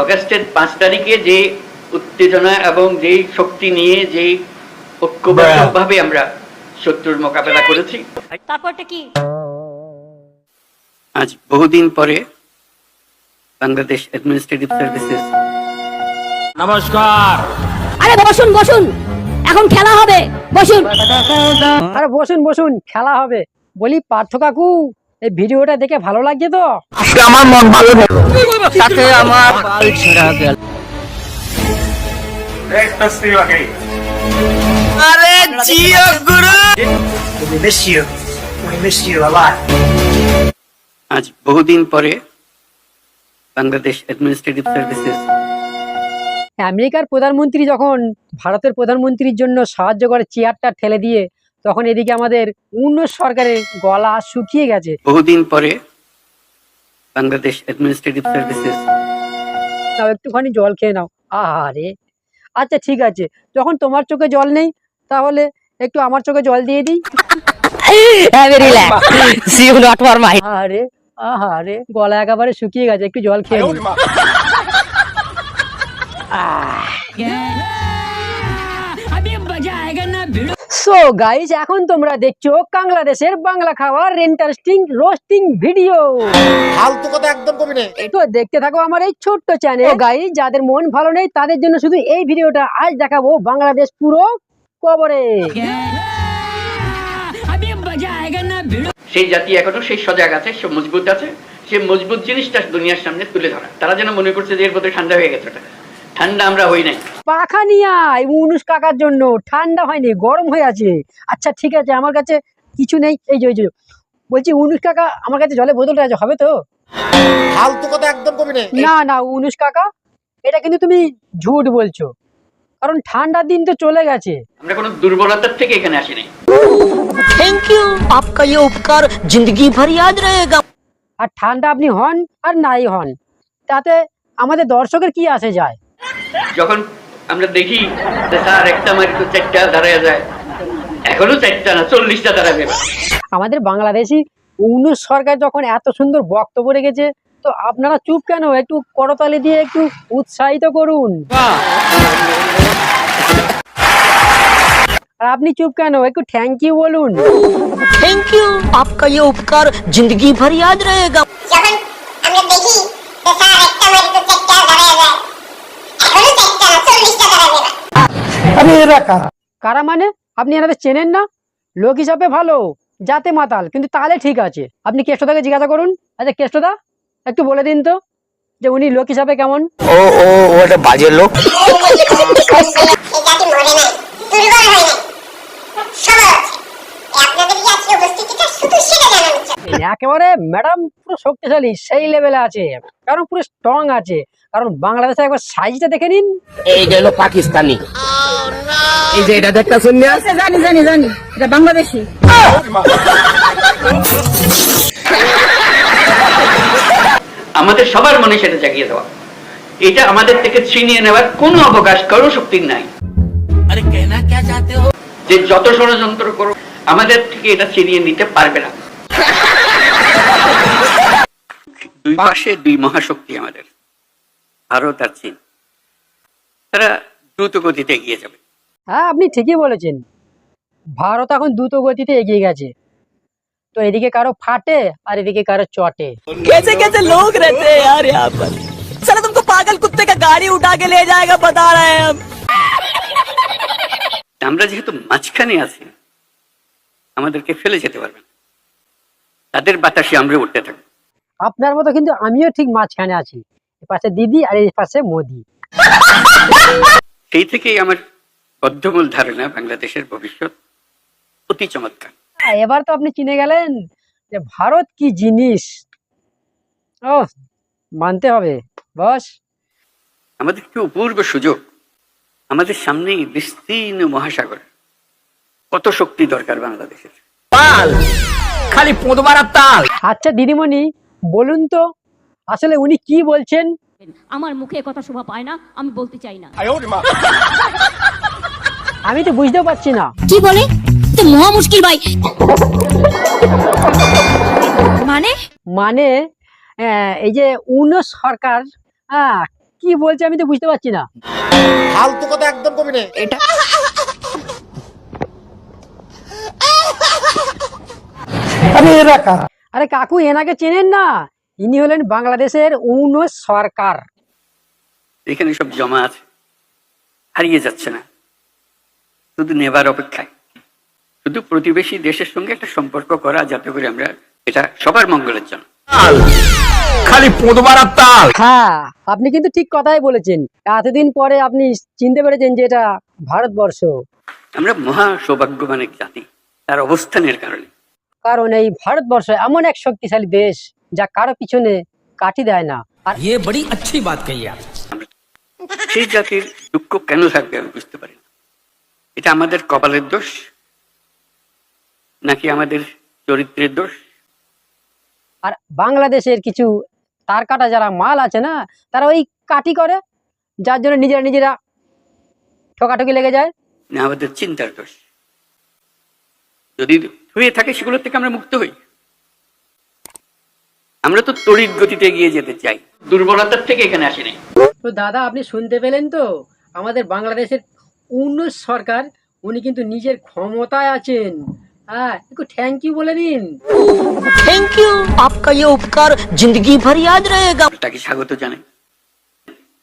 অগাস্টের পাঁচ তারিখে যে উত্তেজনা এবং যেই শক্তি নিয়ে যেই ঐক্যবদ্ধভাবে আমরা শত্রুর মোকাবেলা করেছি। তারপরটা কি? আজ বহুদিন পরে বাংলাদেশ অ্যাডমিনিস্ট্রেটিভ সার্ভিসেস। নমস্কার। আরে বসুন বসুন। এখন খেলা হবে। বসুন। আরে বসুন বসুন। খেলা হবে। বলি পার্থ কাকু। এই ভিডিওটা দেখে ভালো লাগছে তো? আমার মন ভালো সাথে আমার বাল ছেঁড়া গেল। আরে জিও গুরু! We miss you. We miss you a lot. আজ বহুদিন পরে বাংলাদেশ অ্যাডমিনিস্ট্রেটিভ সার্ভিসেস আমেরিকার প্রধানমন্ত্রী যখন ভারতের প্রধানমন্ত্রীর জন্য সাহায্য করে চেয়ারটা ঠেলে দিয়ে তখন এদিকে আমাদের অন্য সরকারের গলা শুকিয়ে গেছে। বহুদিন পরে বাংলাদেশ অ্যাডমিনিস্ট্রেটিভ সার্ভিসেস তাও একটুখানি জল খেয়ে নাও। আহারে। আচ্ছা ঠিক আছে। যখন তোমার চোখে জল নেই তাহলে একটু আমার চোখে জল দিয়ে দিই। আরে আহারে গলা একেবারে শুকিয়ে গেছে একটু জল খেয়ে নিই। সো গাইস এখন তোমরা দেখছ বাংলাদেশের বাংলা খাবার ইন্টারেস্টিং রোস্টিং ভিডিও ফালতু কথা একদম কবি না তো দেখতে থাকো আমার এই ছোট্ট চ্যানেল গাইস যাদের মন ভালো নেই তাদের জন্য শুধু এই ভিডিওটা আজ দেখাবো বাংলাদেশ পুরো কবরে। সেই জাতি এখনও সেই সজাগ আছে সে মজবুত আছে সে মজবুত জিনিসটা দুনিয়ার সামনে তুলে ধরা। তারা যেন মনে করছে যে এর মধ্যে ঠান্ডা হয়ে গেছে ওটা। ঠান্ডা আমরা হই নাই পাখা নিয়ে আয় উনুস কাকার জন্য ঠান্ডা হয়নি গরম হয়ে আছে আচ্ছা ঠিক আছে আমার কাছে কিছু নেই এই যে ওই যে বলছি উনুস কাকা আমার কাছে জলের বোতলটা আছে হবে তো ফালতু কথা একদম কবি না না না উনুস কাকা এটা কিন্তু তুমি ঝুট বলছো কারণ ঠান্ডার দিন তো চলে গেছে আমরা কোনো দুর্বলতার থেকে এখানে আসি নাই থ্যাংক ইউ आपका ये उपकार जिंदगी भर याद रहेगा আর ঠান্ডা আপনি হন আর নাই হন তাতে আমাদের দর্শকের কি আসে যায় যখন আমরা দেখি যে স্যার একটা মারি তো চারটা দাঁড়ায় যায় এখনো চারটা না চল্লিশটা দাঁড়াবে এবার। আমাদের বাংলাদেশি উনুস সরকার যখন এত সুন্দর বক্তব্য রেখেছে তো আপনারা চুপ কেন একটু করতালি দিয়ে একটু উৎসাহিত করুন আর আপনি চুপ কেন একটু থ্যাংক ইউ বলুন थैंक यू आपका ये उपकार जिंदगी भर याद रहेगा যখন আমরা দেখি যে স্যার দাঁড়াবে কারা? মানে? আপনি এনাদের চেনেন না? লোক হিসাবে ভালো যাতে মাতাল কিন্তু তাহলে ঠিক আছে। আপনি কেষ্টদাকে জিজ্ঞাসা করুন। আচ্ছা কেষ্টদা একটু বলে দিন তো যে উনি লোক হিসাবে কেমন? ও ও ওটা বাজে লোক। হয় একেবারে ম্যাডাম পুরো শক্তিশালী সেই লেভেলে আছে। কারণ পুরো স্ট্রং আছে। কারণ বাংলাদেশে একবার সাইজটা দেখে নিন। এই গেল পাকিস্তানি। এই যে এটা দেখতেছেন না জানি জানি জানি। এটা বাংলাদেশি। আমাদের সবার মনে সেটা জাগিয়ে দেওয়া। এটা আমাদের থেকে ছিনিয়ে নেওয়ার কোনো অবকাশ কারও শক্তির নাই। আরে কেনা কে চাতে হো যে যত ষড়যন্ত্র করো আমাদের থেকে এটা ছিনিয়ে নিতে পারবে না। দুই পাশে দুই মহাশক্তি আমাদের। ভারত আর চীন তারা দ্রুত গতিতে এগিয়ে যাবে হ্যাঁ আপনি ঠিকই বলেছেন ভারত এখন দ্রুত গতিতে এগিয়ে গেছে তো এদিকে কারো ফাটে আর এদিকে কারো চটে कैसे कैसे लोग रहते हैं यार यहाँ पर चलो तुमको पागल कुत्ते का गाड़ी उठा के ले जाएगा बता रहे हैं हम আমরা যেহেতু মাঝখানে আছি আমাদেরকে ফেলে যেতে পারবে না তাদের বাতাসে আমরা উঠতে থাকবো আপনার মতো কিন্তু আমিও ঠিক মাঝখানে আছি এ পাশে দিদি আর এই পাশে মোদি। সেই থেকেই আমার বদ্ধমূল ধারণা বাংলাদেশের ভবিষ্যৎ। অতি চমৎকার। হ্যাঁ, এবার তো আপনি চিনে গেলেন যে ভারত কি জিনিস। ও মানতে হবে। বস। আমাদের কি অপূর্ব সুযোগ? আমাদের সামনেই বিস্তীর্ণ মহাসাগর। কত শক্তি দরকার বাংলাদেশের। তাল খালি পোঁদবার তাল! আচ্ছা দিদিমণি বলুন তো আসলে উনি কি বলছেন? আমার মুখে কথা শোভা পায় না আমি বলতে চাই না। আমি তো বুঝতে পারছি না। কি বলে? তো মহা মুশকিল ভাই। মানে? মানে এই যে উন সরকার আহ, কি বলছে আমি তো বুঝতে পারছি না। ফালতু কথা একদম কবি নে। আরে কাকু এনাকে চেনেন না? ইনি হলেন বাংলাদেশের অন্য সরকার। এখানে সব জমা আছে। হারিয়ে যাচ্ছে না। শুধু নেবার অপেক্ষায়। শুধু প্রতিবেশী দেশের সঙ্গে একটা সম্পর্ক করা যাতে করে আমরা এটা সবার মঙ্গলের জন্য। খালি পোদবার তাল! হ্যাঁ আপনি কিন্তু ঠিক কথাই বলেছেন। এতদিন পরে আপনি চিনতে পেরেছেন যে এটা ভারতবর্ষ। আমরা মহা সৌভাগ্যবান এক জাতি। তার অবস্থানের কারণে। কারণ এই ভারতবর্ষ এমন এক শক্তিশালী দেশ। যা কারো পিছনে কাটি দেয় না আর ये बड़ी अच्छी बात कही आप সেই জাতির দুঃখ কেন থাকবে আমি বুঝতে পারি না এটা আমাদের কপালের দোষ নাকি আমাদের চরিত্রের দোষ আর বাংলাদেশের কিছু তার কাটা যারা মাল আছে না তারা ওই কাটি করে যার জন্য নিজেরা নিজেরা ঠকাঠকি লেগে যায় না আমাদের চিন্তার দোষ যদি হয়ে থাকে সেগুলো থেকে আমরা মুক্ত হই আমরা তো তড়িৎ গতিতে গিয়ে যেতে চাই। দুর্বলতার থেকে এখানে আসেনি। তো দাদা আপনি শুনতে পেলেন তো? আমাদের বাংলাদেশের উন্নত সরকার উনি কিন্তু নিজের ক্ষমতায় আছেন। হ্যাঁ, স্বাগত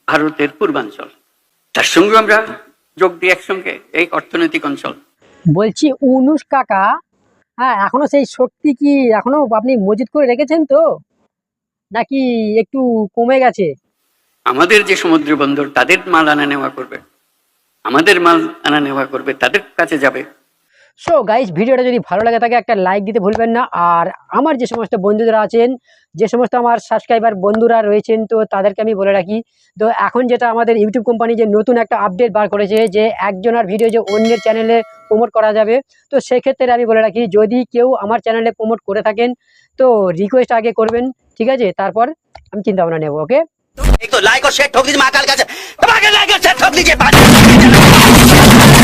ভারতের পূর্বাঞ্চল। তার আমরা যোগ একসঙ্গে এই অর্থনৈতিক অঞ্চল। বলছি উনুস কাকা হ্যাঁ এখনও সেই শক্তি কি এখনও আপনি মজুত করে রেখেছেন তো? নাকি একটু কমে গেছে? আমাদের যে সমুদ্র বন্দর তাদের মাল আনা নেওয়া করবে। আমাদের মাল আনা নেওয়া করবে তাদের কাছে যাবে। সো গাইস ভিডিওটা যদি ভালো লাগে থাকে একটা লাইক দিতে ভুলবেন না। আর আমার যে সমস্ত বন্ধুরা আছেন যে সমস্ত আমার সাবস্ক্রাইবার বন্ধুরা রয়েছেন তো তাদেরকে আমি বলে রাখি তো এখন যেটা আমাদের ইউটিউব কোম্পানি যে নতুন একটা আপডেট বার করেছে যে একজনের ভিডিও যে অন্যের চ্যানেলে প্রমোট করা যাবে তো সেক্ষেত্রে আমি বলে রাখি যদি কেউ আমার চ্যানেলে প্রমোট করে থাকেন তো রিকোয়েস্ট আগে করবেন। ঠিক আছে তারপর আমি চিন্তা ভাবনা নেব ওকে एक तो लाइक और शेयर ठोक दीजिए महाकाल का ठोक दीजिए ठोक दीजिए